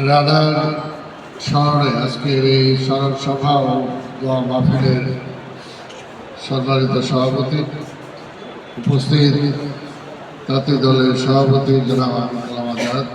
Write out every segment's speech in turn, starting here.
রাধার স্মরণে আজকের এই স্মরণ সভা ও দোয়া মাহফিলের সম্মানিত সভাপতি উপস্থিত তাঁতি দলের সভাপতি জনাব আব্দুল আজাদ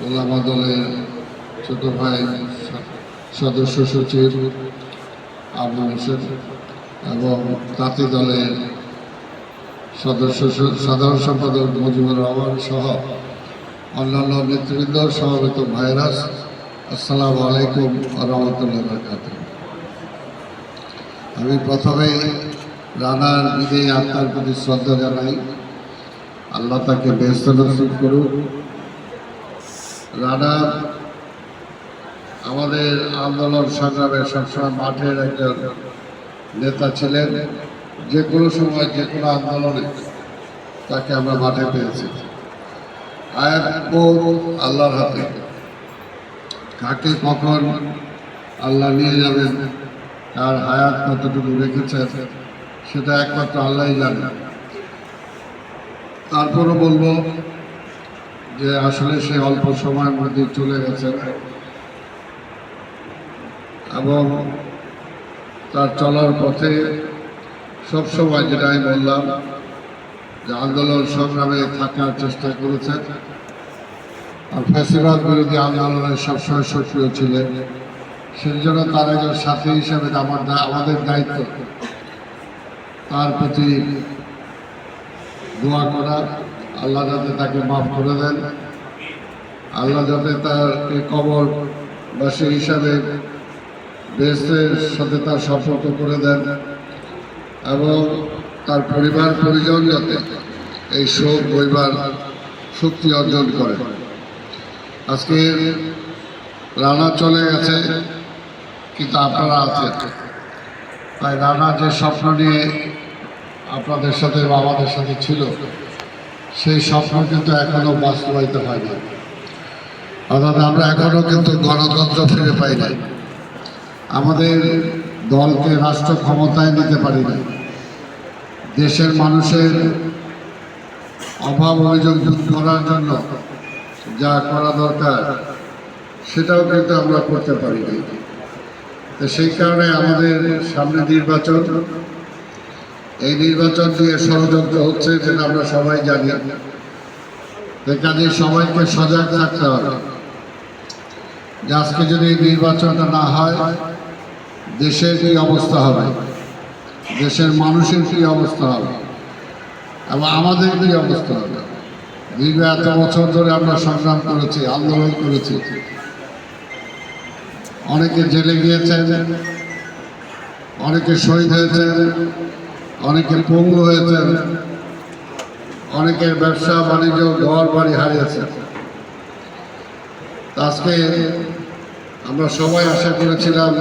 ওলামা দলের ছোট ভাই সদস্য সচিব আবু হোসেন এবং তাঁতি দলের সদস্য সাধারণ সম্পাদক মুজিবুর রহমান সহ অন্যান্য নেতৃবৃন্দ, সমবেত ভাইরাস আসসালামু আলাইকুম রহমতুল্লাহ বরকাত আমি প্রথমে রানার বিদেয়ী আত্মার প্রতি শ্রদ্ধা জানাই। আল্লাহ তাকে ব্যস্ত নসিব করুক। রানা আমাদের আন্দোলন সংগ্রামে সবসময় মাঠের একজন নেতা ছিলেন। যে কোনো সময় যে কোনো আন্দোলনে তাকে আমরা মাঠে পেয়েছি। আল্লাহর হাতে। কাকে কখন আল্লাহ নিয়ে যাবেন? তার হায়াত কতটুকু রেখেছেন? সেটা একমাত্র আল্লাহই জানে। তারপরও বলব যে আসলে সে অল্প সময়ের মধ্যে চলে গেছে। এবং তার চলার পথে সবসময় যেটা আমি বললাম যে আন্দোলন সংগ্রামে থাকার চেষ্টা করেছেন আর ফ্যাসিবাদ বিরোধী আন্দোলনে সবসময় সক্রিয় ছিলেন। সেই জন্য তার একজন সাথী হিসাবে আমার আমাদের দায়িত্ব, তার প্রতি দোয়া করা আল্লাহ যাতে তাকে মাফ করে দেন। আল্লাহ যাতে তাকে কবর বাসী হিসাবে বেহেস্তের সাথে তার সম্পর্ক করে দেন। এবং তার পরিবার, পরিজন যাতে এই শোক বইবার শক্তি অর্জন করে। আজকে রানা চলে গেছে, কিন্তু আপনারা আছেন। তাই রানা যে স্বপ্ন নিয়ে আপনাদের সাথে বা আমাদের সাথে ছিল, সেই স্বপ্ন কিন্তু এখনও বাস্তবায়িত হয়নি অর্থাৎ আমরা এখনও কিন্তু গণতন্ত্র ফিরে পাই নাই। আমাদের দলকে রাষ্ট্র ক্ষমতায় নিতে পারি না দেশের মানুষের অভাব অভিযোগ দূর করার জন্য যা করা দরকার, সেটাও কিন্তু আমরা করতে পারি না তো সেই কারণে আমাদের সামনে নির্বাচন, এই নির্বাচন দিয়ে ষড়যন্ত্র হচ্ছে যেটা আমরা সবাই জানি। এখানে সবাইকে সজাগ থাকতে হবে। যে আজকে যদি নির্বাচনটা না হয়, দেশের কি অবস্থা হবে? দেশের মানুষের কি অবস্থা হবে? এবং আমাদের কি অবস্থা হবে? দীর্ঘ এত বছর ধরে আমরা সংগ্রাম করেছি, আন্দোলন করেছি। অনেকে জেলে গিয়েছেন, অনেকে শহীদ হয়েছেন, অনেকে পঙ্গু হয়েছেন অনেকের ব্যবসা, বাণিজ্য, ঘর বাড়ি হারিয়েছে আজকে আমরা সবাই আশা করেছিলাম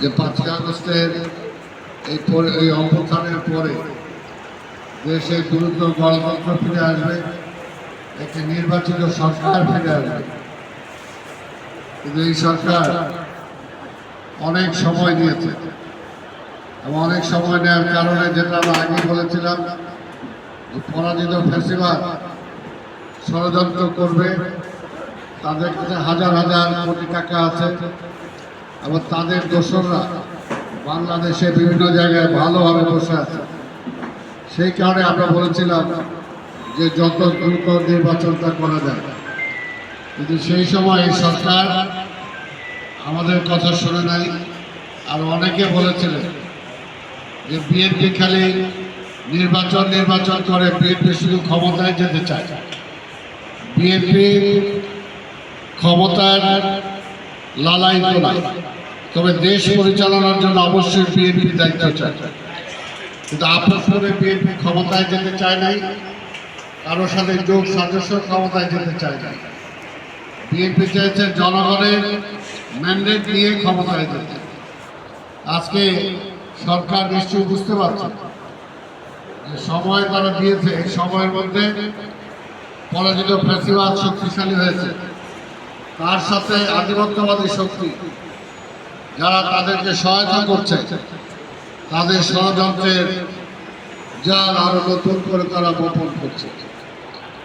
যে পাঁচই আগস্টের এই এই অভ্যুত্থানের পরে দেশে দ্রুত গণতন্ত্র ফিরে আসবে, একটি নির্বাচিত সরকার ফিরে আসবে। কিন্তু এই সরকার অনেক সময় নিয়েছে এবং অনেক সময় নেওয়ার কারণে যেটা আমরা আগে বলেছিলাম পরাজিত ফেসিবাদ ষড়যন্ত্র করবে, তাদের কাছে হাজার হাজার কোটি টাকা আছে এবং তাদের দোসররা বাংলাদেশে বিভিন্ন জায়গায় ভালোভাবে বসে আছে। সেই কারণে আমরা বলেছিলাম যে যত দ্রুত নির্বাচনটা করা যায়। কিন্তু সেই সময় এই সরকার আমাদের কথা শুনে নাই, আর অনেকে বলেছিলেন যে বিএনপি খালি নির্বাচন নির্বাচন করে বিএনপি শুধু ক্ষমতায় যেতে চায়। বিএনপি ক্ষমতার লালাই নয় তবে দেশ পরিচালনার জন্য অবশ্যই বিএনপি দায়িত্ব চায়। কিন্তু আপনার করে বিএনপি ক্ষমতায় যেতে চায় নাই কারোর সাথে যোগ সদস্য ক্ষমতায় যেতে চায় নাই। বিএনপি চেয়েছে জনগণের ম্যান্ডেট নিয়ে ক্ষমতায় যেতে। আজকে সরকার নিশ্চয়ই বুঝতে পারছে যে সময় তারা দিয়েছে সময়ের মধ্যে পরাজিত ফ্যাসিবাদ শক্তিশালী হয়েছে। তার সাথে আধিপত্যবাদী শক্তি যারা তাদেরকে সহায়তা করছে, তাদের ষড়যন্ত্রের যার আরও নতুন করে তারা গোপন করছে।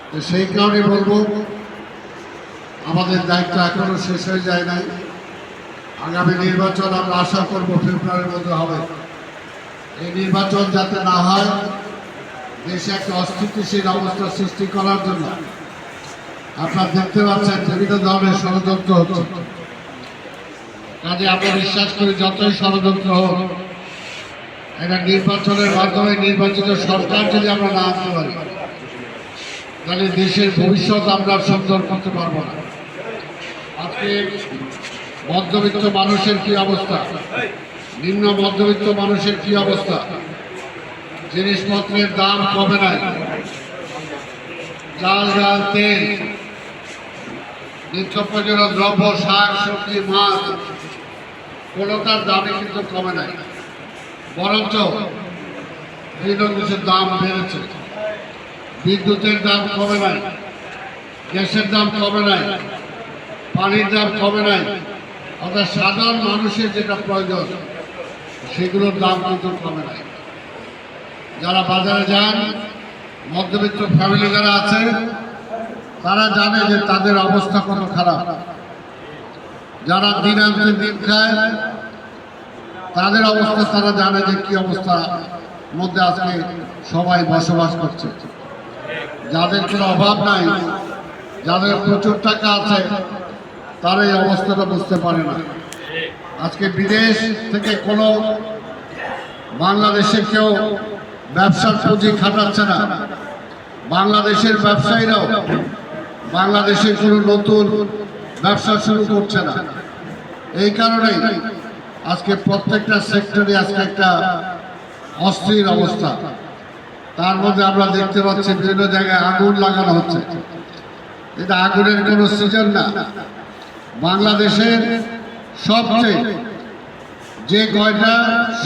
তো সেই কারণে বলব, আমাদের দায়িত্ব এখনও শেষ হয়ে যায় নাই। আগামী নির্বাচন আমরা আশা করব ফেব্রুয়ারির মধ্যে হবে। এই নির্বাচন যাতে না হয়, দেশে একটা অস্থিতিশীল অবস্থা সৃষ্টি করার জন্য আপনারা দেখতে পাচ্ছেন বিভিন্ন ধরনের ষড়যন্ত্র হচ্ছে। কাজে আমরা বিশ্বাস করি যতই ষড়যন্ত্র হোক একটা নির্বাচনের মাধ্যমে নির্বাচিত সরকার যদি আমরা না আনতে পারি, তাহলে দেশের ভবিষ্যৎ আমরা সুন্দর করতে পারব না। আজকে মধ্যবিত্ত মানুষের কি অবস্থা? নিম্ন মধ্যবিত্ত মানুষের কি অবস্থা? জিনিসপত্রের দাম কমে নাই। চাল ডাল তেল নিত্য প্রয়োজনীয় দ্রব্য শাক সবজি, মাছ কোনোটার দামে কিন্তু কমে নাই। বরঞ্চ বিভিন্ন কিছুর দাম বেড়েছে। বিদ্যুতের দাম কমে নাই, গ্যাসের দাম কমে নাই, পানির দাম কমে নাই। অর্থাৎ সাধারণ মানুষের যেটা প্রয়োজন, সেগুলোর দাম কিন্তু কমে নাই। যারা বাজারে যান, মধ্যবিত্ত ফ্যামিলি যারা আছে তারা জানে যে তাদের অবস্থা কত খারাপ। যারা দিন আনতে দিন খায় তাদের অবস্থা তারা জানে যে কি অবস্থা মধ্যে আজকে সবাই বসবাস করছে। যাদের কোনো অভাব নাই, যাদের প্রচুর টাকা আছে, তারা এই অবস্থাটা বুঝতে পারে না। আজকে বিদেশ থেকে কোনো বাংলাদেশে কেউ ব্যবসার পুঁজি খাটাচ্ছে না। বাংলাদেশের ব্যবসায়ীরাও বাংলাদেশে কোনো নতুন ব্যবসা শুরু করছে না। এই কারণেই আজকে প্রত্যেকটা সেক্টরে আজকে একটা অস্থির অবস্থা। তার মধ্যে আমরা দেখতে পাচ্ছি বিভিন্ন জায়গায় আগুন লাগানো হচ্ছে। এটা আগুনের কোনো সিজন না। বাংলাদেশের সবচেয়ে যে কয়টা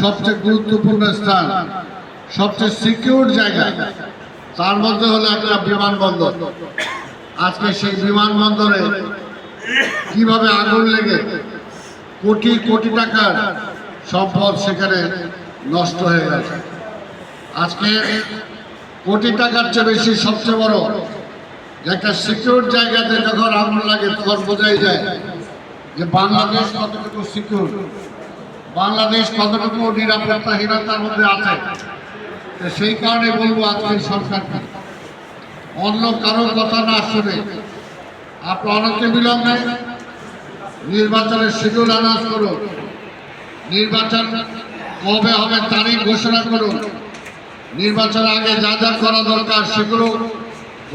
সবচেয়ে গুরুত্বপূর্ণ স্থান, সবচেয়ে সিকিউর জায়গা, তার মধ্যে হলো একটা বিমানবন্দর। আজকে সেই বিমানবন্দরে কীভাবে আগুন লেগে কোটি কোটি টাকার সম্পদ সেখানে নষ্ট হয়ে গেছে। আজকে কোটি টাকার চেয়ে বেশি সবচেয়ে বড় একটা সিকিউর জায়গাতে যখন আগুন লাগে তখন বোঝাই যায় যে বাংলাদেশ কতটুকু সিকিউর বাংলাদেশ কতটুকু নিরাপত্তাহীনতার মধ্যে আছে। সেই কারণে বলব আজকের সরকারকে অন্য কারও কথা না শুনে। আপনি অনতি বিলম্বে নির্বাচনের শিডিউল অ্যানাউন্স করুন। নির্বাচন কবে হবে তারিখ ঘোষণা করুন। নির্বাচনের আগে যা যা করা দরকার সেগুলো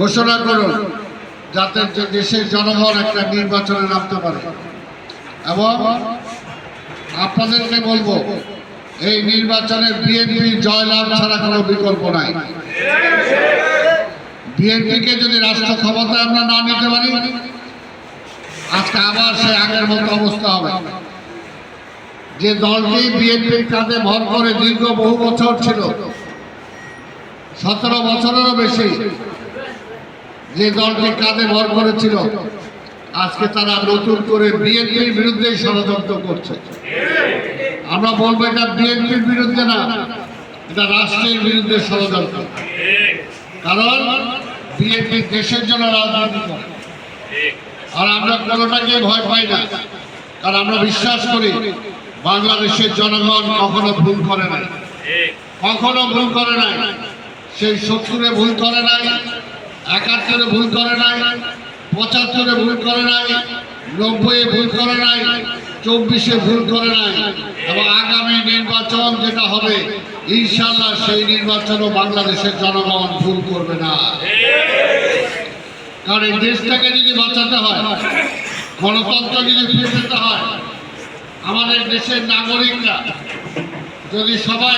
ঘোষণা করুন, যাতে দেশের জনগণ একটা নির্বাচনে নামতে পারে। এবং আপনাদেরকে বলব, এই নির্বাচনে বিএনপি জয়লাভ ছাড়া কোনো বিকল্প নাই। বিএনপিকে যদি রাষ্ট্র ক্ষমতায় আমরা না নিতে পারি, আজকে আবার সে আগের মতো অবস্থা হবে। যে দলটি বিএনপির কাঁধে ভর করে দীর্ঘ বহু বছর ছিল, সতেরো বছরেরও বেশি যে দলটি কাঁধে ভর করেছিল, আজকে তারা নতুন করে বিএনপির বিরুদ্ধে ষড়যন্ত্র করছে। আমরা বলব এটা বিএনপির বিরুদ্ধে না, এটা রাষ্ট্রের বিরুদ্ধে ষড়যন্ত্র। কারণ বিএনপি দেশের জন্য রাজনীতি করে। আর আমরা কোনোটাকে ভয় পাই না। কারণ আমরা বিশ্বাস করি, বাংলাদেশের জনগণ কখনো ভুল করে নাই। কখনো ভুল করে নাই। সেই সত্তরে ভুল করে নাই, একাত্তরে ভুল করে নাই, পঁচাত্তরে ভুল করে নাই নব্বই ভুল করে নাই, চব্বিশে ভুল করে নাই। এবং আগামী নির্বাচন যেটা হবে ইনশাল্লাহ সেই নির্বাচনও বাংলাদেশের জনগণ ভুল করবে না। কারণ এই দেশটাকে যদি বাঁচাতে হয়, গণতন্ত্র যদি ফিরে পেতে হয়, আমাদের দেশের নাগরিকরা যদি সবাই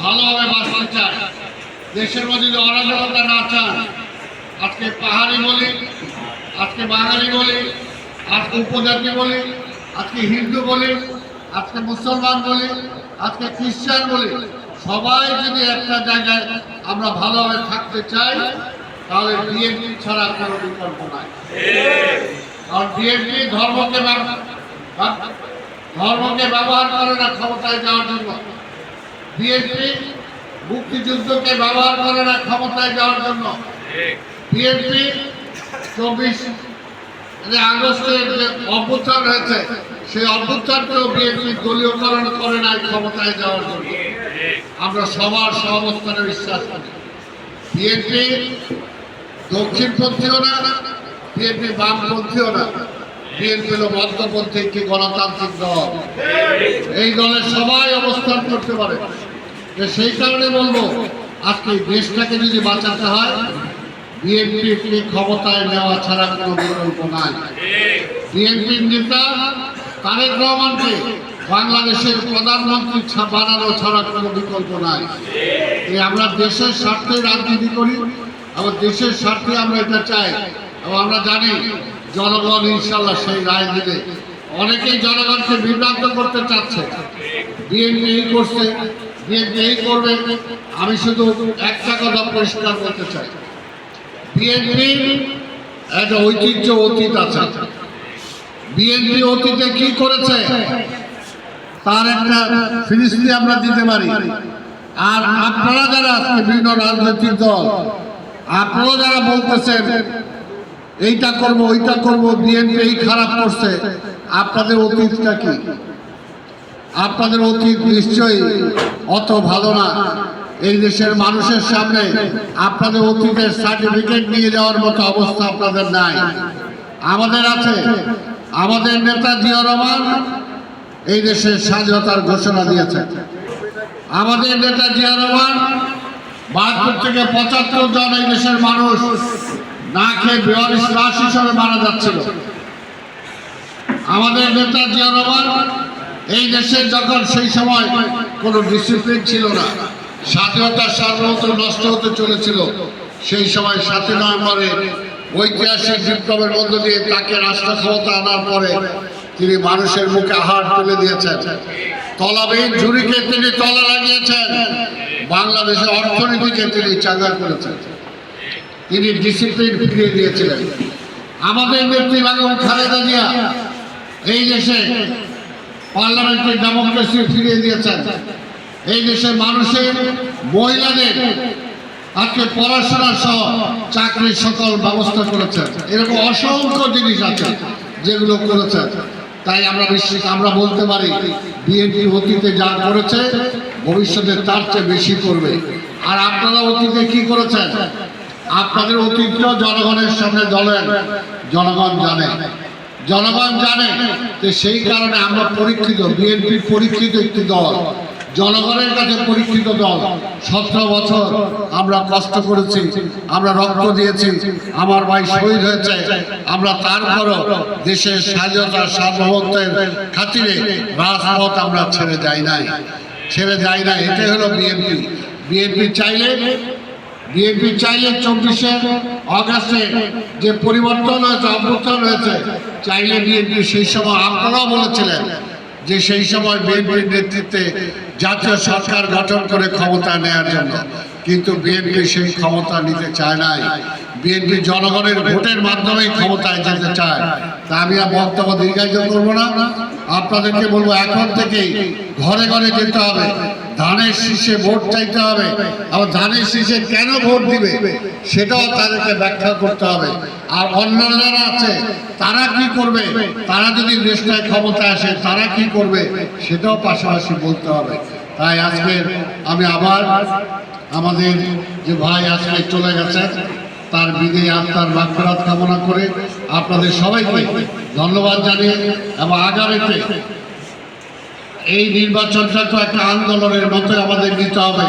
ভালোভাবে বাঁচতে চায়, দেশের মধ্যে যদি অরাজকতা না চান আজকে পাহাড়ি বলি, আজকে বাঙালি বলি, আজকে উপজাতি বলি, আজকে হিন্দু বলি, আজকে মুসলমান বলি, আজকে খ্রিস্টান বলি সবাই যদি একটা জায়গায় আমরা ভালোভাবে থাকতে চাই, তাহলে বিএনপি ছাড়া কোনো বিকল্প নাই। কারণ বিএনপি ধর্মকে ধর্মকে ব্যবহার করে না ক্ষমতায় যাওয়ার জন্য। বিএনপি মুক্তিযুদ্ধকে ব্যবহার করে না ক্ষমতায় যাওয়ার জন্য। বিএনপি চব্বিশ যে আগস্টের যে অভ্যুত্থান হয়েছে, সেই অভ্যুত্থানকেও বিএনপি দলীয়করণ করে নাই ক্ষমতায় যাওয়ার জন্য। আমরা সবার সহাবস্থানে বিশ্বাস করি বিএনপি দক্ষিণপন্থীও না, বিএনপি বামপন্থীও না। বিএনপি হলো মধ্যপন্থী একটি গণতান্ত্রিক দল। এই দলের সবাই অবস্থান করতে পারে। সেই কারণে বলব, আজকে দেশটাকে যদি বাঁচাতে হয় বিএনপিকে ক্ষমতায় নেওয়া ছাড়া কোনো বিকল্প নাই। বিএনপির নেতা তারেক রহমানকে বাংলাদেশের প্রধানমন্ত্রী বানানো ছাড়া কোনো বিকল্প নাই। আমরা দেশের স্বার্থে রাজনীতি করি, আবার দেশের স্বার্থে আমরা এটা চাই। এবং আমরা জানি জনগণ ইনশাল্লাহ সেই রায় দিলে অনেকেই জনগণকে বিভ্রান্ত করতে চাচ্ছে। বিএনপি এই করছে, বিএনপি এই করবে। আমি শুধু একটা কথা পরিষ্কার করতে চাই। বিএনপির একটা ঐতিহ্য অতীত আছে। বিএনপি অতীতে কি করেছে? তার একটা ফিরিস্তি আমরা দিতে পারি। আর আপনারা যারা আজকে বিভিন্ন রাজনৈতিক দল, আপনারা যারা বলতেছেন, এইটা করব, ওইটা করব, বিএনপি এই খারাপ করছে, আপনাদের অতীতটা কি? আপনাদের অতীত নিশ্চয়ই অত ভালো না। এই দেশের মানুষের সামনে আপনাদের অতীতের সার্টিফিকেট নিয়ে যাওয়ার মতো অবস্থা আপনাদের নাই। আমাদের আছে, আমাদের নেতা জিয়া রহমান এই দেশের স্বাধীনতার ঘোষণা দিয়েছে। আমাদের নেতা জিয়া রহমান, বাহাত্তর থেকে পঁচাত্তর জন এই দেশের মানুষ না খেয়ে বিয়াল্লিশ লাশ হিসাবে মারা যাচ্ছিল। আমাদের নেতা জিয়া রহমান, এই দেশে যখন সেই সময় কোনো ডিসিপ্লিন ছিল না স্বাধীনতার সার্বভৌমত্ব নষ্ট হতে চলেছিল, সেই সময় সাতই নভেম্বরে ঐতিহাসিক বিপ্লবের মধ্য দিয়ে তাকে রাষ্ট্র ক্ষমতা আনার পরে তিনি মানুষের মুখে আহার তুলে দিয়েছেন। তলাবিহীন ঝুড়িকে তিনি তলা লাগিয়েছেন। বাংলাদেশের অর্থনীতিকে তিনি চাঙ্গা করেছেন। তিনি ডিসিপ্লিন ফিরিয়ে দিয়েছিলেন। আমাদের নেত্রী বেগম খালেদা জিয়া এই দেশে পার্লামেন্টের ডেমোক্রেসি ফিরিয়ে দিয়েছেন। এই দেশের মানুষের, মহিলাদের আজকে পড়াশোনা সহ চাকরির সকল ব্যবস্থা করেছেন। এরকম অসংখ্য জিনিস আছে যেগুলো করেছেন। তাই আমরা বিশ্বাস আমরা বলতে পারি, বিএনপি অতীতে যা করেছে, ভবিষ্যতে তার চেয়ে বেশি করবে। আর আপনারা অতীতে কি করেছেন? আপনাদের অতীত জনগণের সামনে দলের। জনগণ জানে। জনগণ জানে যে সেই কারণে আমরা পরীক্ষিত বিএনপি পরীক্ষিত একটি দল। জনগণের কাছে পরীক্ষিত দল। সতেরো বছর আমরা কষ্ট করেছি, আমরা রক্ত দিয়েছি, আমার ভাই শহীদ হয়েছে। আমরা তারপরও দেশের স্বাধীনতা সার্বভৌমত্বের খাতিরে রাজপথ আমরা ছেড়ে যাই নাই। ছেড়ে যাই না এটাই হলো বিএনপি। বিএনপি চাইলে বিএনপি চাইলে চব্বিশে অগাস্টে যে পরিবর্তন হয়েছে, অভ্যুত্থান হয়েছে, চাইলে বিএনপি সেই সময় আপনারাও বলেছিলেন যে সেই সময় বিএনপির নেতৃত্বে জাতীয় সরকার গঠন করে ক্ষমতা নেওয়ার জন্য। কিন্তু বিএনপি সেই ক্ষমতা নিতে চায় নাই। বিএনপি জনগণের ভোটের মাধ্যমেই ক্ষমতায় যেতে চায়। তা আমি আর বক্তব্য দীর্ঘায়িত করব না। আপনাদেরকে বলব, এখন থেকেই ঘরে ঘরে যেতে হবে। ধানের শীষে ভোট চাইতে হবে। আবার ধানের শীষে কেন ভোট দিবে, সেটাও তাদেরকে ব্যাখ্যা করতে হবে। আর অন্যান্য যারা আছে, তারা কি করবে? তারা যদি দেশটায় ক্ষমতা আসে, তারা কি করবে? সেটাও পাশাপাশি বলতে হবে। তাই আজকে আমি আবার আমাদের যে ভাই আজকে চলে গেছে, তার বিদে আত্মার মাগফিরাত কামনা করে আপনাদের সবাইকে ধন্যবাদ জানিয়ে এবং আগামীতে এই নির্বাচনটা তো একটা আন্দোলনের মতো আমাদের নিতে হবে।